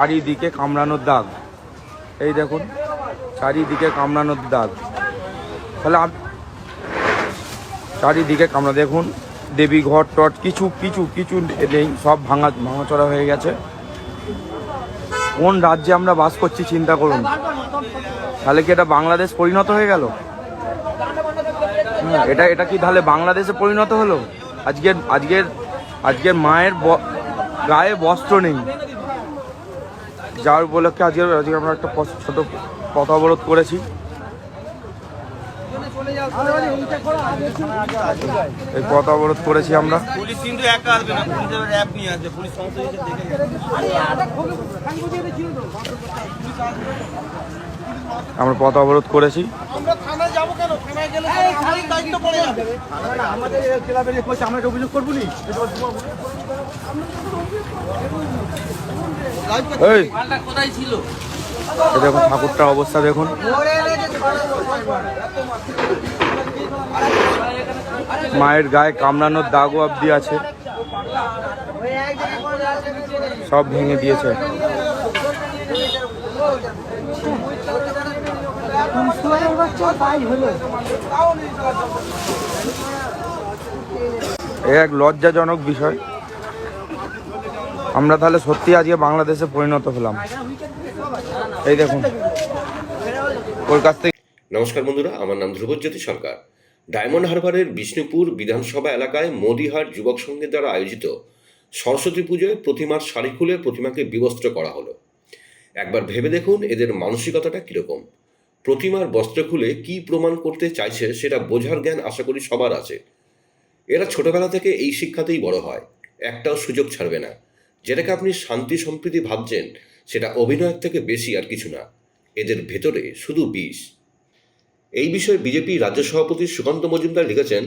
চারিদিকে কামড়ানোর দাগ। এই দেখুন চারিদিকে কামড়ানোর দাগ। তাহলে চারিদিকে কামড়া দেখুন দেবী ঘর টট কিছু কিছু কিছু নেই সব ভাঙা ভাঙাচড়া হয়ে গেছে। কোন রাজ্যে আমরা বাস করছি চিন্তা করুন। তাহলে কি এটা বাংলাদেশ পরিণত হয়ে গেল? হুম, এটা এটা কি তাহলে বাংলাদেশে পরিণত হলো? আজকের আজকের আজকের মায়ের গায়ে বস্ত্র নেই। যার উপলক্ষে আজকে আজকে আমরা একটা পথ- ছোট পথ অবরোধ করেছি। এই পথ অবরোধ করেছি আমরা। পুলিশ কিন্তু একা আসবে না পুলিশের অ্যাপ নিয়ে আসবে পুলিশ সমস্ত কিছু দেখে আমরা পথ অবরোধ করেছি। আমরা থানায় যাব কেন? থানায় গেলে দায়িত্ব পড়ে যাবে। আমাদের ক্লাবের আমরা অভিযোগ করব নি? এই। দেখুন ঠাকুরটার অবস্থা দেখুন। মায়ের গায়ে কামড়ানোর দাগও অব্দি আছে। সব ভেঙে দিয়েছে। এক লজ্জাজনক বিষয়। আমরা তাহলে সত্যি আজকে বাংলাদেশে পরিণত হলাম। এই দেখুন। থেকে নমস্কার বন্ধুরা, আমার নাম ধ্রুবজ্যোতি সরকার। ডায়মন্ড হারবারের বিষ্ণুপুর বিধানসভা এলাকায় মোদিহাট যুবক সংঘের দ্বারা আয়োজিত সরস্বতী পুজোয় প্রতিমার শাড়ি খুলে প্রতিমাকে বিবস্ত্র করা হলো। একবার ভেবে দেখুন এদের মানসিকতাটা কীরকম। প্রতিমার বস্ত্র খুলে কি প্রমাণ করতে চাইছে সেটা বোঝার জ্ঞান আশা করি সবার আছে। এরা ছোটবেলা থেকে এই শিক্ষাতেই বড় হয়। একটাও সুযোগ ছাড়বে না। যেটাকে আপনি শান্তি সম্প্রীতি ভাবছেন, সেটা অভিনয়ের থেকে বেশি আর কিছু না। এদের ভেতরে শুধু বিষ। এই বিষয়ে বিজেপি রাজ্য সভাপতি সুকান্ত মজুমদার লিখেছেন,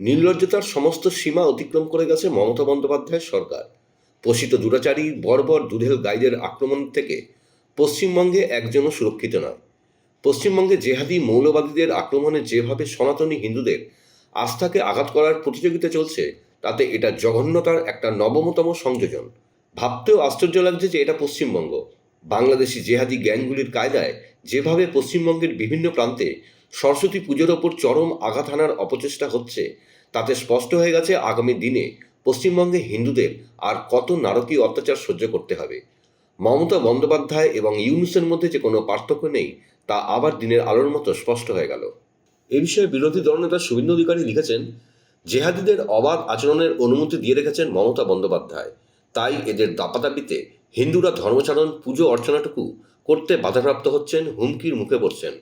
নির্লজ্জতার সমস্ত সীমা অতিক্রম করে গেছে মমতা বন্দ্যোপাধ্যায়ের সরকার। পোষিত দুরাচারী বর্বর দুধেল গাইদের আক্রমণ থেকে পশ্চিমবঙ্গে একজনও সুরক্ষিত নয়। পশ্চিমবঙ্গে জেহাদি মৌলবাদীদের আক্রমণে যেভাবে সনাতনী হিন্দুদের আস্থাকে আঘাত করার প্রতিযোগিতা চলছে, তাতে এটা জঘন্যতার একটা নবমতম সংযোজন। ভাবতেও আশ্চর্য লাগছে যে এটা পশ্চিমবঙ্গ। বাংলাদেশি জেহাদি গ্যাংগুলির কায়দায় যেভাবে পশ্চিমবঙ্গের বিভিন্ন প্রান্তে সরস্বতী পুজোর ওপর চরম আঘাত হানার অপচেষ্টা হচ্ছে, তাতে স্পষ্ট হয়ে গেছে আগামী দিনে পশ্চিমবঙ্গে হিন্দুদের আর কত নারকীয় অত্যাচার সহ্য করতে হবে। মমতা বন্দ্যোপাধ্যায় এবং ইউনুসের মধ্যে যে কোনো পার্থক্য নেই, তা আবার দিনের আলোর মতো স্পষ্ট হয়ে গেল। এ বিষয়ে বিরোধী দলনেতা শুভেন্দু অধিকারী লিখেছেন, জেহাদিদের অবাধ আচরণের অনুমতি দিয়ে রেখেছেন মমতা বন্দ্যোপাধ্যায়। তাই এদের দাপাদাপিতে হিন্দুরা ধর্মচারণ, পুজো, অর্চনাটুকু করতে বাধাপ্রাপ্ত হচ্ছেন হুমকির মুখে পড়ছেন।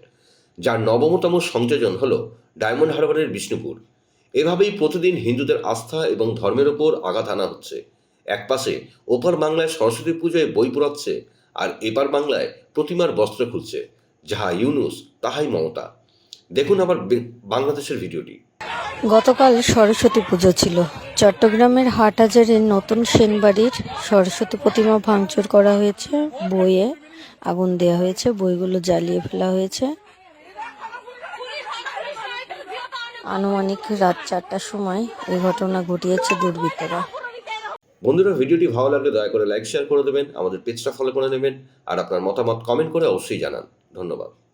যার নবমতম সংযোজন হল ডায়মন্ড হারবারের বিষ্ণুপুর। এভাবেই প্রতিদিন হিন্দুদের আস্থা এবং ধর্মের ওপর আঘাত আনা হচ্ছে। একপাশে ওপার বাংলায় সরস্বতী পুজোয় বই পড়াচ্ছে আর এপার বাংলায় প্রতিমার বস্ত্র খুলছে, যাহা ইউনুস তাহাই মমতা। দেখুন আবার বাংলাদেশের ভিডিওটি। গতকাল সরস্বতী পুজো ছিল। চট্টগ্রামের হাটহাজারের নতুন সেনবাড়ির সরস্বতী প্রতিমা ভাঙচুর করা হয়েছে, বইয়ে আগুন দেওয়া হয়েছে, বইগুলো জ্বালিয়ে ফেলা হয়েছে। আনুমানিক রাত চারটার সময় এই ঘটনা ঘটিয়েছে দুর্বৃত্তরা। বন্ধুরা, ভিডিওটি ভালো লাগলে দয়া করে লাইক শেয়ার করে দেবেন, আমাদের পেজটা ফলো করে নেবেন, আর আপনার মতামত কমেন্ট করে অবশ্যই জানান। ধন্যবাদ।